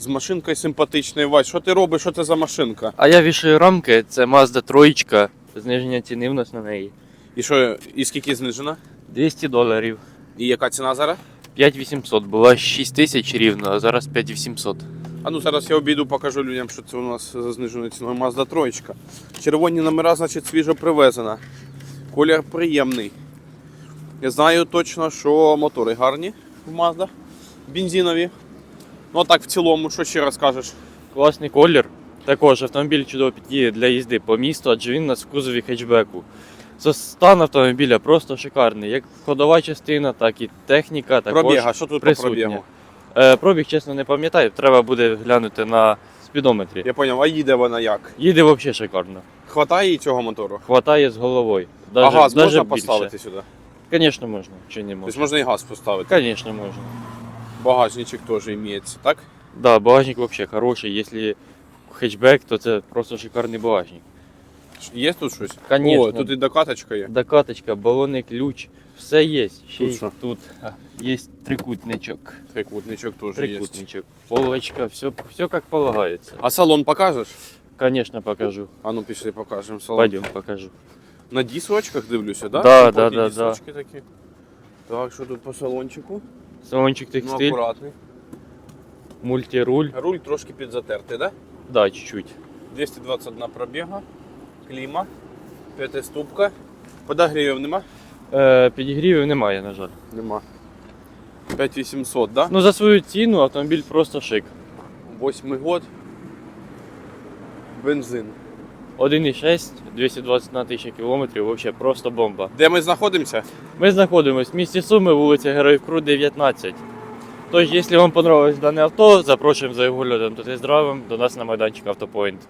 З машинкою симпатичною, Вась. Що ти робиш? Що це за машинка? А я вішаю рамки, це Mazda троєчка, зниження ціни в нас на неї. І що, і скільки знижена? 200 доларів. І яка ціна зараз? 5800, була 6 тисяч рівно, а зараз 5800. А ну зараз я обійду, покажу людям, що це у нас за зниженою ціною Mazda троєчка. Червоні номера, значить, свіжо привезена. Колір приємний. Я знаю точно, що мотори гарні в Mazda. Бензинові. Ну а так в цілому, що ще розкажеш? Класний колір. Також автомобіль чудово підійде для їзди по місту, адже він в кузові хетчбеку. Стан автомобіля просто шикарний. Як ходова частина, так і техніка. Також Пробіга, що тут по пробігу? Е, пробіг, чесно, не пам'ятаю, треба буде глянути на спідометрі. Я зрозумів, а їде вона як? Їде взагалі шикарно. Хватає цього мотору? Хватає з головою. а газ даже можна більше. поставити сюди? Звісно, можна. Чи не Тобто можна? можна і газ поставити. Звісно, можна. Багажничок теж імеється, так? Да, багажник вообще хороший. Если хетчбек, то це просто шикарний багажник. Є тут щось? Конечно. О, тут і докаточка є. Докаточка, балонний ключ, все є. Ще Тут й що? тут а, є трикутничок. Трикутничок теж є. Трикутничок. Полочка, все, все как полагается. А салон покажеш? Конечно, покажу. А ну пішли покажемо салон. Пойдем покажу. На дісочках дивлюся, да? Да, Типу, да, такі да, дісочки такі. Так, що тут по салончику? Салончик Ну, текстиль, акуратний. мультируль. Руль трошки підзатертий, да? Да, чуть-чуть. 221 пробіга, кліма, п'ятиступка. Подогрівів нема? Е, підігрівів немає, на жаль. Нема. 5800, да? Ну за свою ціну автомобіль просто шик. Восьмий год. Бензин. 1,6, 220 на тисячу кілометрів, взагалі просто бомба. Де ми знаходимося? Ми знаходимося в місті Суми, вулиця Героїв Кру, 19. Тож, якщо вам понравилось дане авто, запрошуємо за його оглядом та тест-драйвом до нас на майданчик Автопоінт.